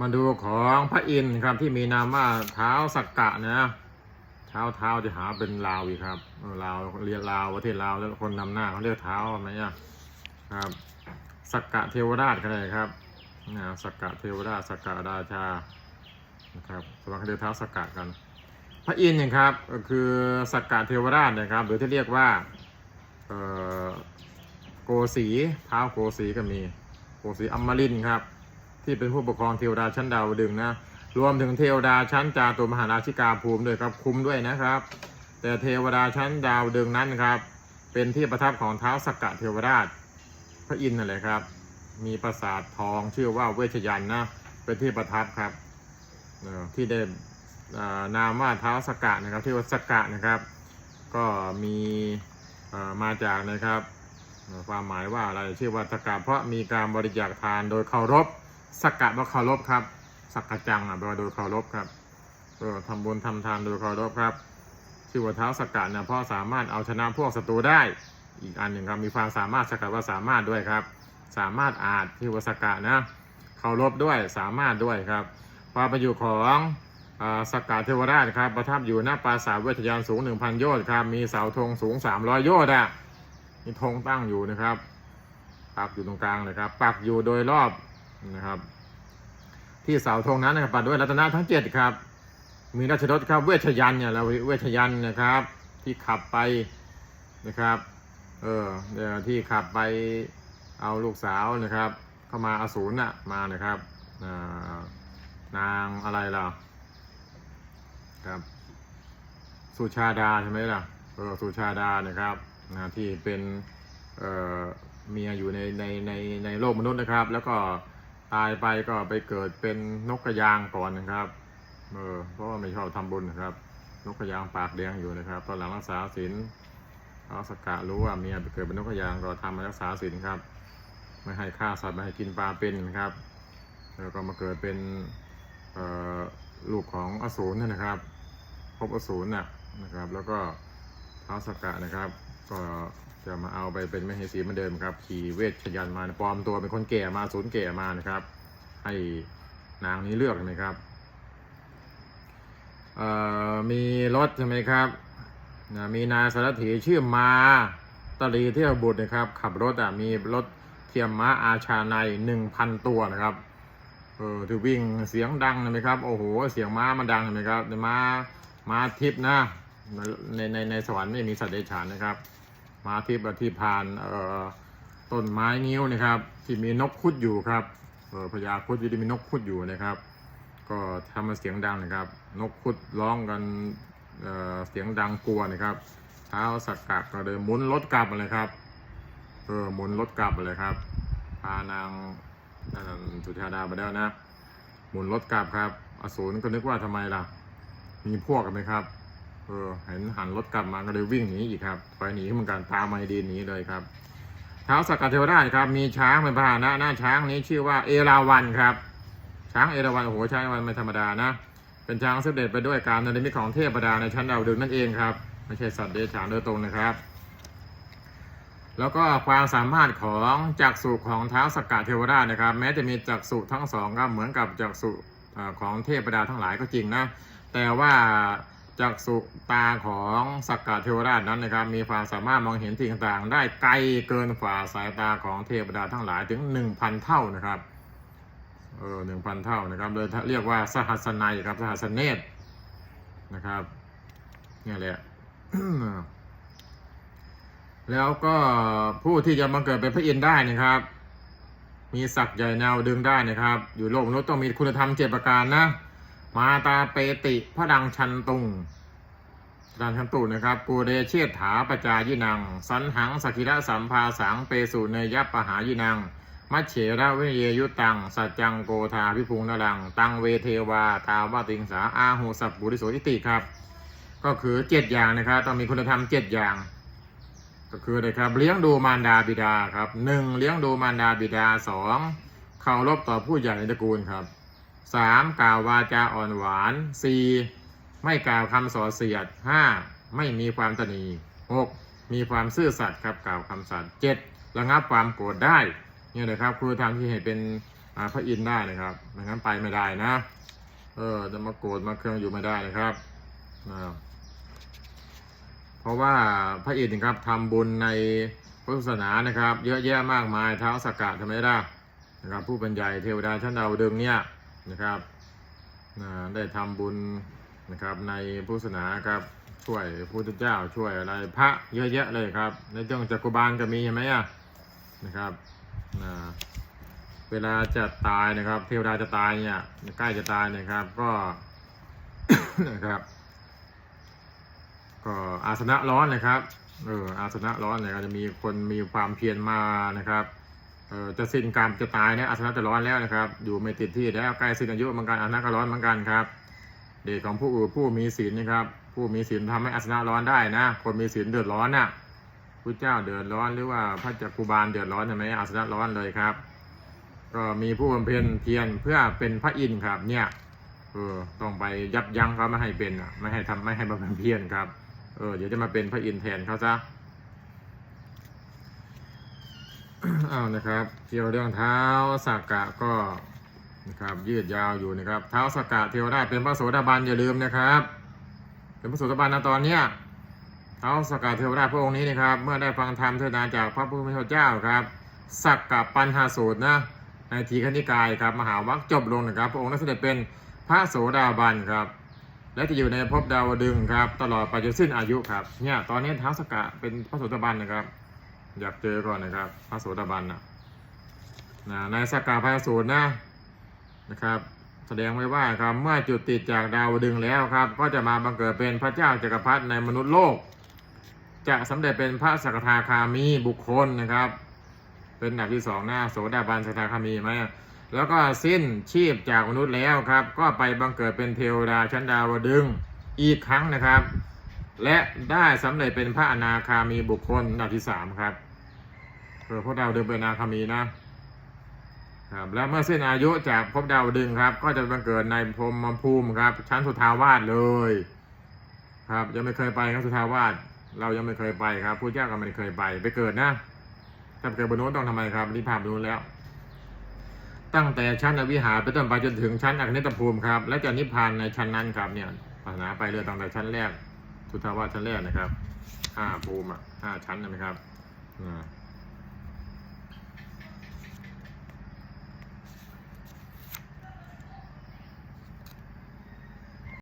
มาดูของพระอินทร์ครับที่มีนามว่าเท้าสักกะนะเท้าเท้าจะหาเป็นลาวอีกครับลาวเรียนลาวประเทศลาวแล้วคนนำหน้าเขาเรียกเท้าไหมเนี่ยครับสักกะเทวราชก็ได้ครับนะสักกะเทวราชสักกะราชานะครับสมัยเขาเรียกเท้าสักกะกัน พระอินทร์เนยครับก็คือสักกะเทวราชนะครับหรือที่เรียกว่าโกสีเท้าโกสีก็มีโกสีอมรินครับ ที่เป็นผู้ปกครองเทวดาชั้นดาวดึงนะ รวมถึงเทวดาชั้นจาตุมหาราชิกาภูมิด้วยครับคุ้มด้วยนะครับ แต่เทวดาชั้นดาวดึงนั้นครับ เป็นที่ประทับของเท้าสกกะเทวราช พระอินทร์นั่นแหละครับ มีปราสาททองชื่อว่าเวชยันนะเป็นที่ประทับครับที่ได้นามว่าเท้าสกกะนะครับที่ว่าสกกะนะครับ ก็มีมาจากนะครับความหมายว่าอะไรชื่อว่าสกกะเพราะมีการบริจาคทานโดยเคารพ สักกะว่าเคารพครับ สักกะจังอะแปลว่าโดยเคารพครับก็ทำบุญทำทานโดยเคารพครับ ชื่อว่าเท้าสักกะเนี่ยพราะสามารถเอาชนะพวกศัตรูได้ อีกอันหนึ่งครับมีความสามารถสักกะว่าสามารถด้วยครับ สามารถอาจที่ว่าสักกะนะเคารพด้วยสามารถด้วยครับความประอยู่ของอสกกะเทวราชครับ ประทับอยู่หน้าปราสาทเวทยานสูง 1,000 โยชน์ครับ มีเสาธงสูง 300 โยชน์อะมีธงตั้งอยู่นะครับ ปักอยู่ตรงกลางเลยครับ ปักอยู่โดยรอบ นะครับ ที่เสาธงนั้นนะครับปักด้วยรัตนะทั้งเจ็ดครับ มีราชรถครับเวชยันเนี่ยเราเวชยันนะครับ ที่ขับไปนะครับ เออเดี๋ยวที่ขับไปเอาลูกสาวนะครับ เข้ามาอสูรน่ะมานะครับนางอะไรล่ะครับ สุชาดาใช่ไหมล่ะเออสุชาดานะครับนะที่เป็นเออเมียอยู่ในในในในโลกมนุษย์นะครับ แล้วก็ ตายไปก็ไปเกิดเป็นนกกระยางก่อนนะครับ เออเพราะว่าไม่ชอบทำบุญนะครับ นกกระยางปากแดงอยู่นะครับ ตอนหลังรักษาศีลเอาสกกะรู้ว่าเมียไปเกิดเป็นนกกระยางก็ทำมารักษาศีลครับ ไม่ให้ฆ่าสัตว์ไม่ให้กินปลาเป็นนะครับแล้วก็มาเกิดเป็นเออลูกของอสูรนั่นนะครับ พบอสูรน่ะนะครับ แล้วก็ท้าวสกกะนะครับ ก็ จะมาเอาไปเป็นมเหสีเหมือนเดิมครับ ขี่เวชยันต์มาปลอมตัวเป็นคนแก่มาสูรแก่มานะครับ ให้นางนี้เลือกนะครับเอ่อมีรถใช่ไหมครับนะมีนายสารถีชื่อมาตรีเที่ยวบุตรนะครับ ขับรถอะมีรถเทียมม้าอาชาในหนึ่งพันตัวนะครับเออที่วิ่งเสียงดังเห็นไหมครับ โอ้โห เสียงม้ามันดังเห็นไหมครับม้าม้าทิพย์นะในในในสวรรค์ไม่มีสัตว์เดรัจฉานนะครับ มาทิพย์ที่ผ่านเอ่อต้นไม้นิ้วนะครับ ที่มีนกคุดอยู่ครับเออพญาคุดที่มีนกคุดอยู่นะครับ ก็ทำมันเสียงดังนะครับ นกคุดร้องกันเอ่อเสียงดังกลัวนะครับเท้าสักกะก็เลยหมุนรถกลับเลยครับเออหมุนรถกลับเลยครับพานางสุชาดาไปแล้วนะหมุนรถกลับครับ อสูรก็นึกว่าทำไมล่ะ มีพวกกันไหมครับ ออเห็นหันรถกลับมาก็เลยวิ่งหนีอีกครับไปหนีเหมือนกันตามมาดีหนีเลยครับเท้าสักกะเทวราชครับ มีช้างเป็นพาหนะหน้าช้างนี้ชื่อว่าเอราวัณครับ ช้างเอราวัณโอ้โหช้างเอราวัณไม่ธรรมดานะ เป็นช้างเสด็จไปด้วยการในรมิตของเทพดาในชั้นดาวดึงนั่นเองครับไม่ใช่สัตว์เดรัจฉานโดยตรงนะครับ แล้วก็ความสามารถของจักษุของเท้าสกกะเทวราชนะครับ แม้จะมีจักษุทั้งสองก็เหมือนกับจักษุของเทพดาทั้งหลายก็จริงนะ แต่ว่า จักษุตาของสกกะเทวราชนั้นนะครับ มีความสามารถมองเห็นสิ่งต่างๆ ได้ไกลเกินฝ่าสายตาของเทพดาทั้งหลายถึง 1,000 เท่านะครับเออหนึ่งพันเท่านะครับเลยเรียกว่าสหัสนัยครับสหัสเนตนะครับนี่แหละแล้วก็ผู้ที่จะมาเกิดเป็นพระอินทร์ได้นะครับ มีศักดิ์ใหญ่แนวดึงได้นะครับ อยู่โลกมนุษย์ต้องมีคุณธรรมเจ็ดประการนะ มาตาเปติพระดังชันตุงดังชันตุนะครับปูเรเชษฐาปจายินัง สันหังสกิระสัมภาสังเปสุเนยปหายินัง มัชเฉระเวเยยุตัง สัจจังโกธาพิพุงนรัง ตังเวเทวา ตาวาติงสาอาหูสัพบุริโสติติครับ ก็คือเจ็ดอย่างนะครับ ต้องมีคุณธรรมเจ็ดอย่าง ก็คือนะครับเลี้ยงดูมารดาบิดาครับหนึ่งเลี้ยงดูมารดาบิดาสองเคารพต่อผู้ใหญ่ในตระกูลครับ สามกล่าววาจาอ่อนหวานสี่ไม่กล่าวคำส่อเสียดห้าไม่มีความตนีหกมีความซื่อสัตย์ครับกล่าวคำสัตย์เจ็ดระงับความโกรธได้เนี่ยนะครับคือทำที่เห็นเป็นพระอินทร์ได้นะครับไม่งั้นไปไม่ได้นะ เออจะมาโกรธมาเครื่องอยู่ไม่ได้นะครับนะเพราะว่าพระอินทร์นะครับทำบุญในพุทธศาสนานะครับ เยอะแยะมากมายเท้าสกกัดทำไมได้นะครับผู้เป็นใหญ่เทวดาชั้นดาวดึงเนี่ย นะครับได้ทำบุญนะครับในพุทธศาสนาครับช่วยพระพุทธเจ้าช่วยอะไรพระเยอะแยะเลยครับ ในเรื่องจักรบาลก็มีใช่ไหมอะนะครับนะเวลาจะตายนะครับ เทวดาจะตายเนี่ยใกล้จะตายเนี่ยครับก็นะครับ ก็อาสนะร้อนนะครับเอออาสนะร้อนเนี่ยก็จะมีคนมีความเพียรมานะครับ จะสิ้นกรรมจะตายเนี่ยอาสนะจะร้อนแล้วนะครับ อยู่ไม่ติดที่แล้วใกล้สิ้นอายุเหมือนกันอาสนะก็ร้อนเหมือนกันครับเดชของผู้อื่นผู้มีศีลนะครับ ผู้มีศีลทำให้อาสนะร้อนได้นะ คนมีศีลเดือดร้อนน่ะพระเจ้าเดือดร้อนหรือว่าพระจักรุบาลเดือดร้อนใช่ไหมอาสนะร้อนเลยครับ ก็มีผู้บำเพ็ญเพียรเพื่อเป็นพระอินทร์ครับ เนี่ยเออต้องไปยับยั้งเขาไม่ให้เป็นอะไม่ให้ทำไม่ให้บำเพ็ญเพียรครับเออเดี๋ยวจะมาเป็นพระอินทร์แทนเขาซะ อ้านะครับ เกี่ยวเรื่องเท้าสักกะก็นะครับยืดยาวอยู่นะครับ เท้าสักกะเทวดาเป็นพระโสดาบันอย่าลืมนะครับ เป็นพระโสดาบันนะตอนเนี้ยเท้าสักกะเทวดาพระองค์นี้นะครับ เมื่อได้ฟังธรรมเทศนาจากพระพุทธเจ้าครับสักกะปัญหาสูตรนะในทีฆนิกายครับมหาวัคจบลงนะครับ พระองค์นั้นเสด็จเป็นพระโสดาบันครับ และจะอยู่ในภพดาวดึงครับ ตลอดไปจนสิ้นอายุครับเนี่ยตอนนี้เท้าสักกะเป็นพระโสดาบันนะครับ อยากเจอก่อนนะครับ พระโสดาบันนะนะในสกกาพระสูตรนะนะครับ แสดงไว้ว่าครับเมื่อจุดติดจากดาวดึงแล้วครับ ก็จะมาบังเกิดเป็นพระเจ้าจักรพรรดิในมนุษย์โลก จะสำเร็จเป็นพระสกทาคามีบุคคลนะครับ เป็นอันดับที่สองนะโสดาบันสกทาคามีไหมแล้วก็สิ้นชีพจากมนุษย์แล้วครับ ก็ไปบังเกิดเป็นเทวดาชั้นดาวดึงอีกครั้งนะครับ และได้สำเร็จเป็นพระอนาคามีบุคคลอันดับที่สามครับเออพวกดาวดึงเป็นอนาคามีนะครับและเมื่อสิ้นอายุจากภพดาวดึงครับ ก็จะบังเกิดในพรหมภูมิครับ ชั้นสุทาวาสเลย ครับยังไม่เคยไปครับสุทาวาสเรายังไม่เคยไปครับผู้เจ้าก็ไม่เคยไปไปเกิดนะถ้าไปเกิดบนโน้นต้องทำไมครับนิพพานบนโน้นแล้ว ตั้งแต่ชั้นอวิหารไปต้นไปจนถึงชั้นอคนิตภูมิครับ และจะนิพพานในชั้นนั้นครับเนี่ยปัญหาไปเรื่อยตั้งแต่ชั้นแรก พุทธาวาสชั้นแรกนะครับห้าภูมิอะห้าชั้นนะครับอ่า